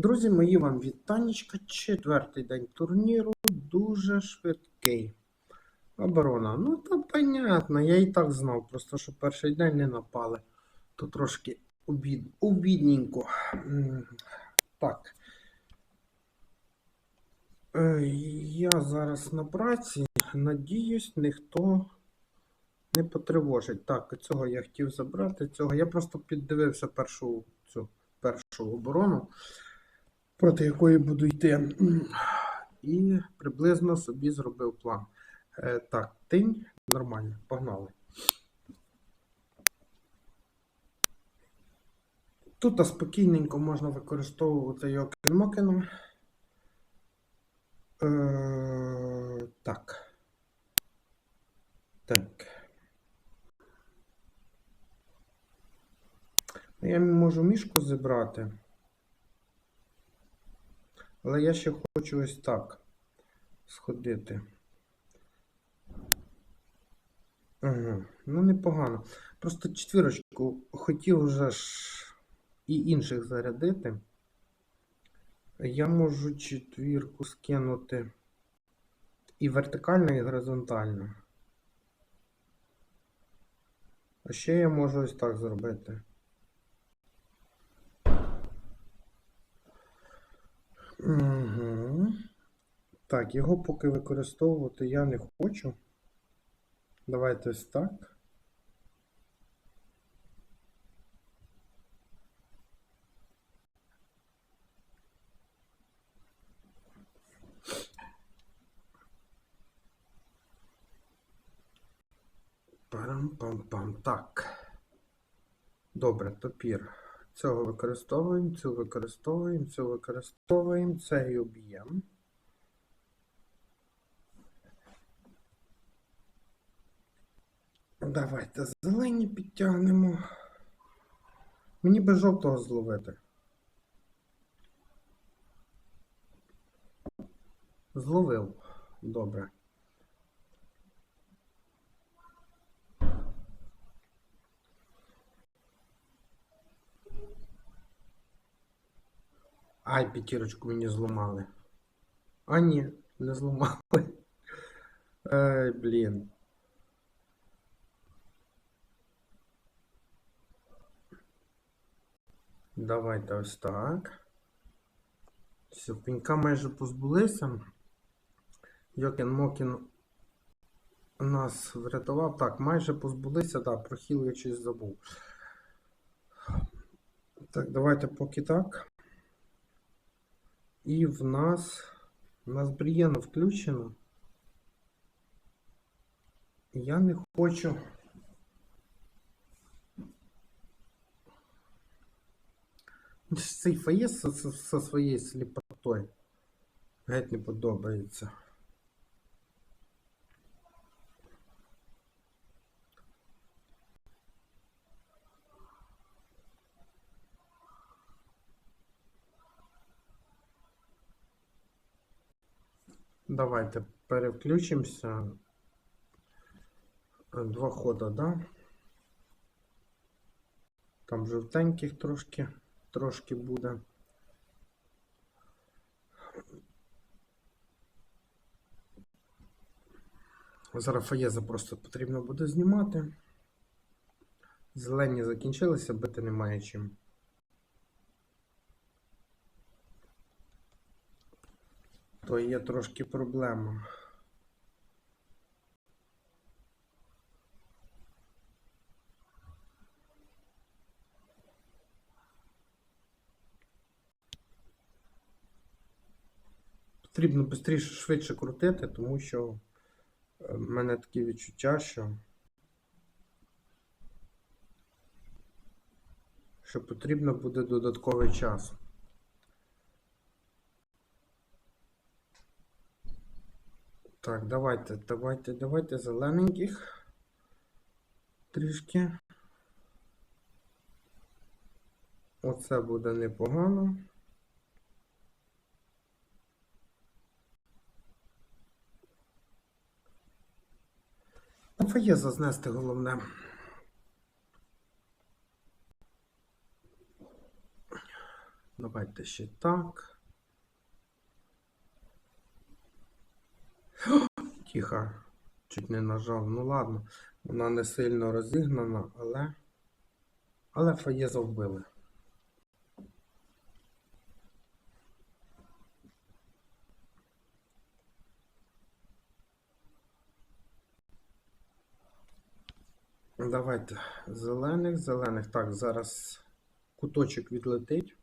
Друзі мої, вам вітанечка. Четвертий день турніру. Дуже швидкий. Оборона. Ну, та понятно, я і так знав, просто що перший день не напали. То трошки обід... обідненько. Так. Е, Я зараз на праці. Надіюсь, ніхто не потривожить. Так, цього я хотів забрати. Цього я просто піддивився першу цю першу оборону, проти якої буду йти. І приблизно собі зробив план. Е, так, тинь, нормально, погнали. Тут спокійненько можна використовувати Йокін-Мокіном. Е, так. Так. Ну, Я можу мішку зібрати. Але я ще хочу ось так сходити. Ага, ну непогано. Просто четвірочку хотів вже ж і інших зарядити. Я можу четвірку скинути і вертикально, і горизонтально. А ще я можу ось так зробити. Угу. Так, його поки використовувати я не хочу. Давайте ось так. Парам-пам-пам. Так. Добре, топір. Цього використовуємо, цю використовуємо, цю використовуємо, цей об'єм. Давайте зелені підтягнемо. Мені би жовтого зловити. Зловив. Добре. Ай, п'ятірочку мені зламали. А ні, не зламали. Ай, блін. Давайте ось так. Все, пенька майже позбулися. Йокін Мокін нас врятував. Так, майже позбулися, так, про хіл я щось забув. Так, давайте поки так. І в нас. У нас Брієна включено. Я не хочу. Цей фаєс зі своєю сліпотою. Геть не подобається. Давайте переключимося. Два хода, да? Там жовтеньких трошки, трошки буде. Зараз фаєза просто потрібно буде знімати. Зелені закінчилися, бити немає чим. То є трошки проблема. Потрібно швидше, швидше крутити, тому що е, в мене таке відчуття, що що потрібно буде додатковий час. Так, давайте, давайте, давайте зелененьких. Трішки. Оце буде непогано. Фаєза знести головне. Давайте ще так. О, Тихо. Чуть не нажав. Ну ладно. Вона не сильно розігнана, але. Але Фаєза вбили. Давайте зелених, зелених. Так, зараз куточок відлетить.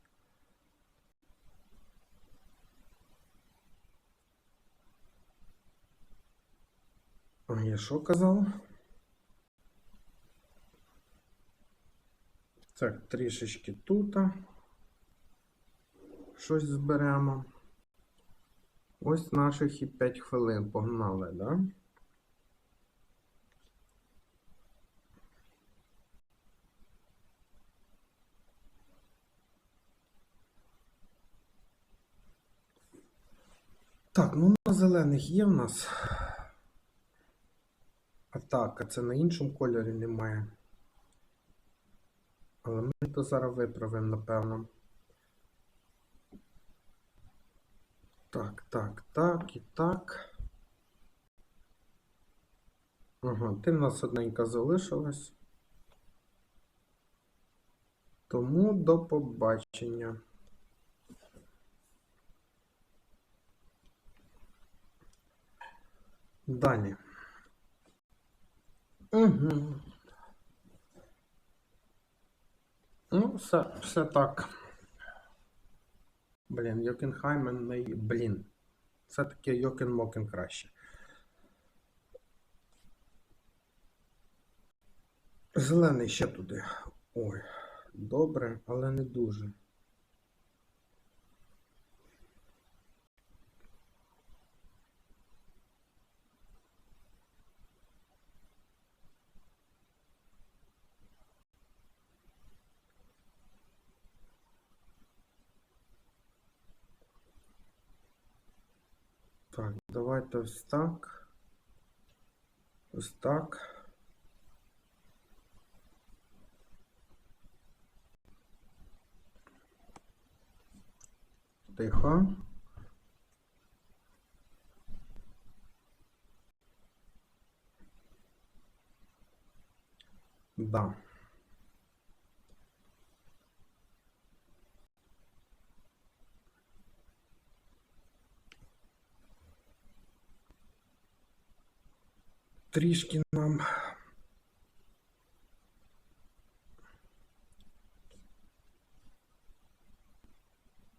А я що казав? Так, трішечки тут. Щось зберемо. Ось наших і 5 хвилин погнали, да? Так, ну на зелених є в нас. Атака, це на іншому кольорі немає. Але ми то зараз виправимо, напевно. Так, так, так і так. Ага, ти в нас одненька залишилась. Тому до побачення. Далі. Угу. Ну, все, все так. Блін, Йокенхаймен не... Блін. Все-таки Йокен Мокен краще. Зелений ще туди. Ой, добре, але не дуже. Так, давайте ось так. Ось так. Тихо. Да. Трішки нам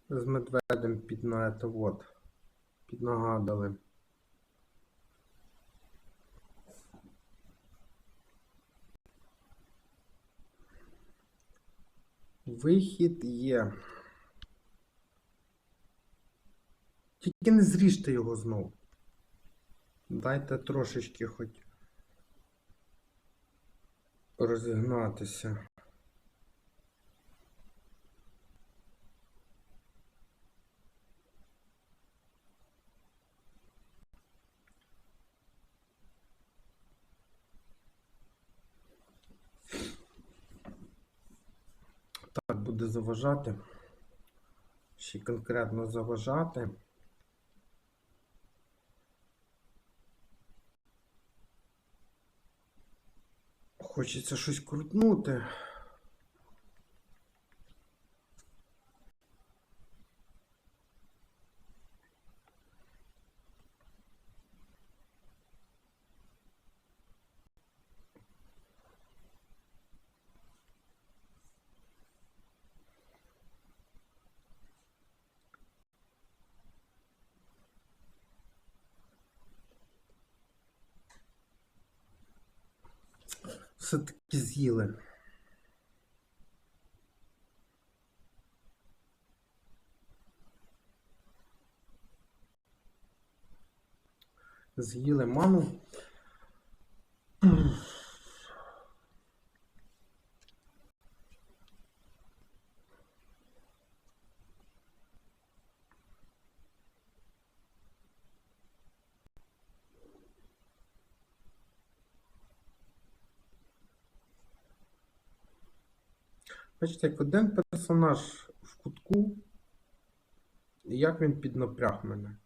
з медведем під вот піднагадали. Вихід є. Тільки не зріжте його знову. Дайте трошечки хоч розігнатися. Так, буде заважати. Ще конкретно заважати. Хочеться щось крутнути. Все-таки з'їли. З'їли ману. Бачите, як один персонаж в кутку Як він піднапряг мене?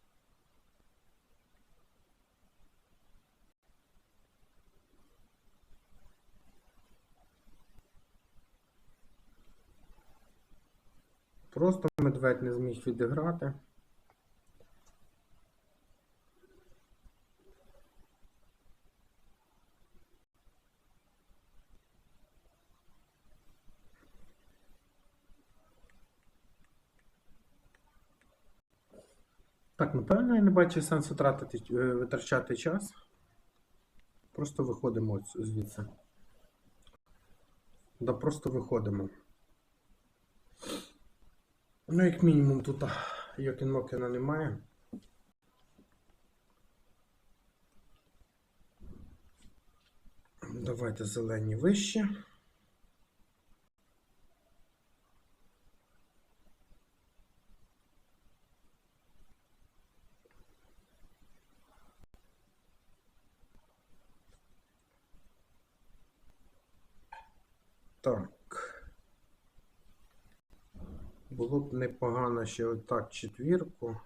Просто медведь не зміг відіграти. Так, напевно, я не бачу сенсу тратити, е, витрачати час. Просто виходимо звідси. Да, просто виходимо. Ну, як мінімум, тут Йокінмокена немає. Давайте зелені вище. Так. Було б непогано ще отак четвірку.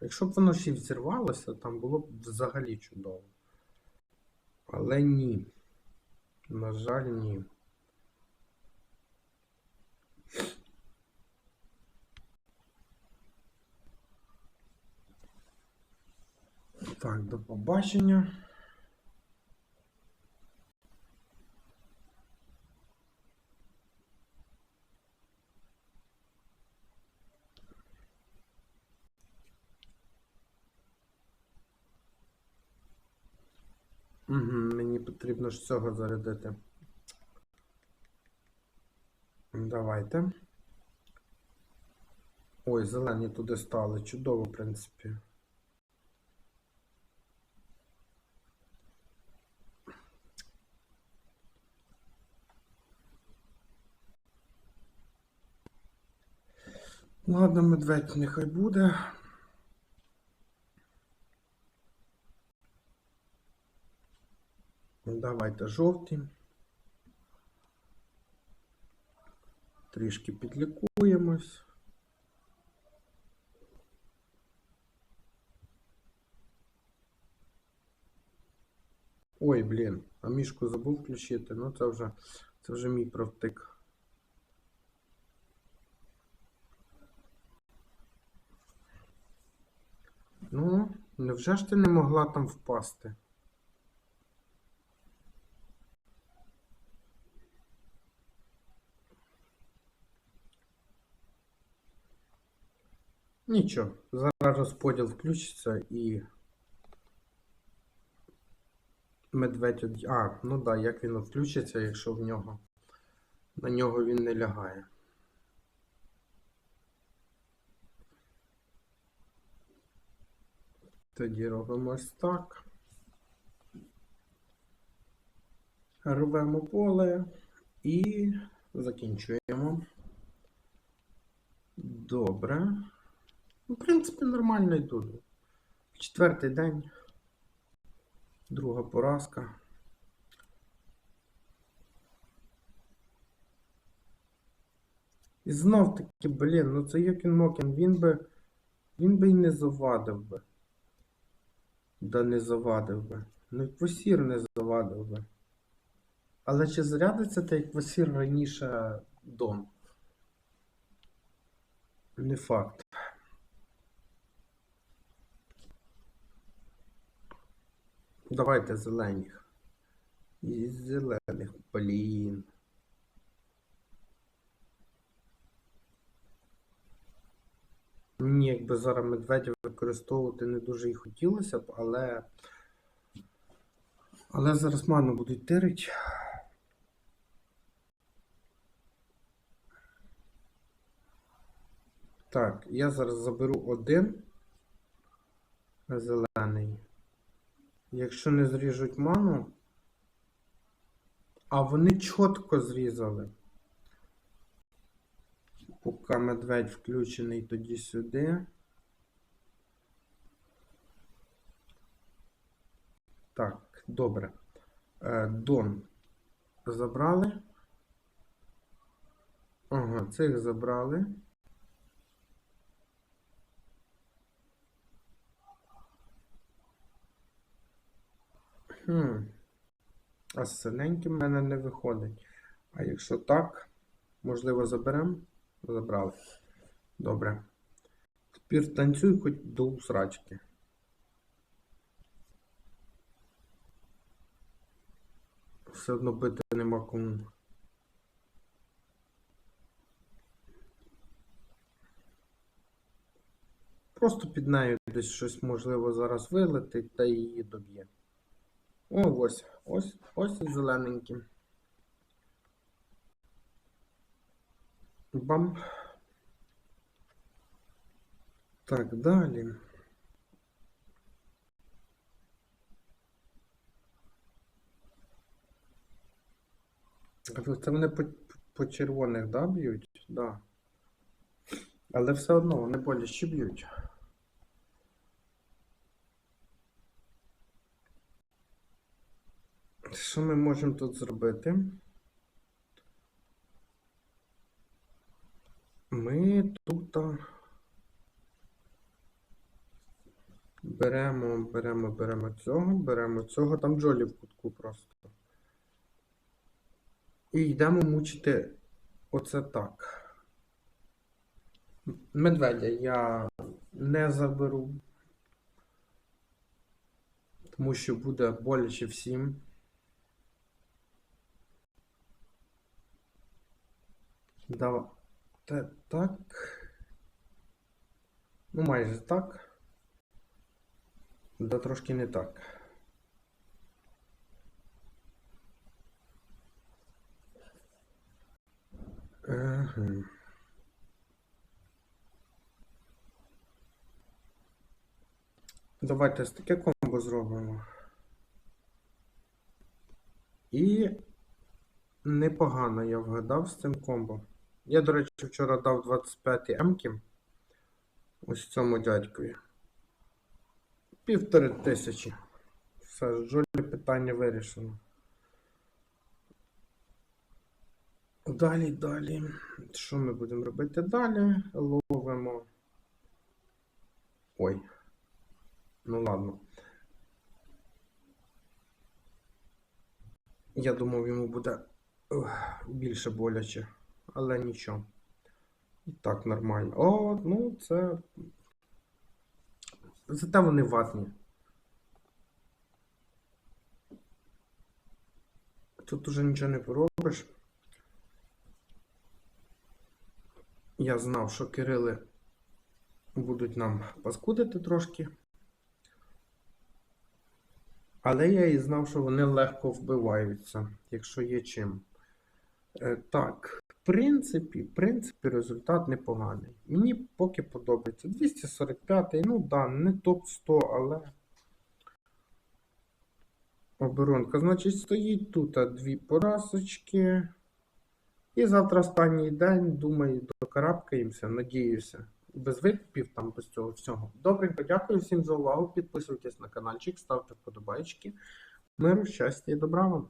Якщо б воно ще взірвалося, там було б взагалі чудово. Але ні. На жаль, ні. Так, до побачення. Мені потрібно ж цього зарядити. Давайте. Ой, зелені туди стали. Чудово, в принципі. Ладно, медведь нехай буде. Давайте жовті. Трішки підлікуємось. Ой, блін, а мішку забув включити. Ну це вже це вже мій провтик. Ну, невже ж ти не могла там впасти? Нічого, зараз розподіл включиться і медведь. од- А, ну да, як він включиться, якщо в нього на нього він не лягає. Тоді робимо ось так. Рвемо поле і закінчуємо. Добре. Ну, В принципі, нормально йду. Четвертий день. Друга поразка. І знов таки, блін, ну це Йокін Мокін, він би. Він би і не завадив би. Да не завадив би. Ну і квасір не завадив би. Але чи зарядиться той квасір раніше Дон? Не факт. Давайте зелених. Зелених, блін. Мені якби зараз медведів використовувати не дуже і хотілося б, але. Але зараз ману будуть тирить. Так, я зараз заберу один зелений. Якщо не зріжуть ману. А вони чітко зрізали. Поки медведь включений тоді сюди. Так, добре. Е, Дон забрали. Ага, цих забрали. Хм. А з синеньким в мене не виходить. А якщо так, можливо, заберемо? Забрали. Добре. Тепер танцюй хоч до усрачки. Все одно бити нема кому. Просто під нею десь щось можливо зараз вилетить та її доб'є. О, ось, ось, ось і зелененький. Бам. Так, далі. Це вони по, по червоних, да, б'ють? Да. Але все одно вони боляче б'ють. Що ми можемо тут зробити? Ми тут беремо, беремо, беремо цього, беремо цього, там Джолі в кутку просто. І йдемо мучити оце так. Медведя я не заберу, тому що буде боляче всім. Давайте так. Ну, майже так. Да трошки не так. Ага. Давайте ось таке комбо зробимо. І непогано я вгадав з цим комбо. Я, до речі, вчора дав 25 М-ки. Ось цьому дядькові. Півтори тисячі. Все, з Джолі питання вирішено. Далі, далі. Що ми будемо робити далі? Ловимо. Ой. Ну ладно. Я думав, йому буде більше боляче, але нічого. І так, нормально. О, ну це. Зате вони ватні. Тут уже нічого не поробиш. Я знав, що Кирили будуть нам паскудити трошки. Але я і знав, що вони легко вбиваються, якщо є чим. Е, так, в принципі, в принципі, результат непоганий. Мені поки подобається. 245, ну да, не топ-100, але. Оборонка, значить, стоїть тут дві поразочки. І завтра останній день, думаю, докарабкаємося, надіюся. Без викупів там, без цього всього. Добренько, дякую всім за увагу. Підписуйтесь на каналчик, ставте вподобайки. Миру, щастя і добра вам!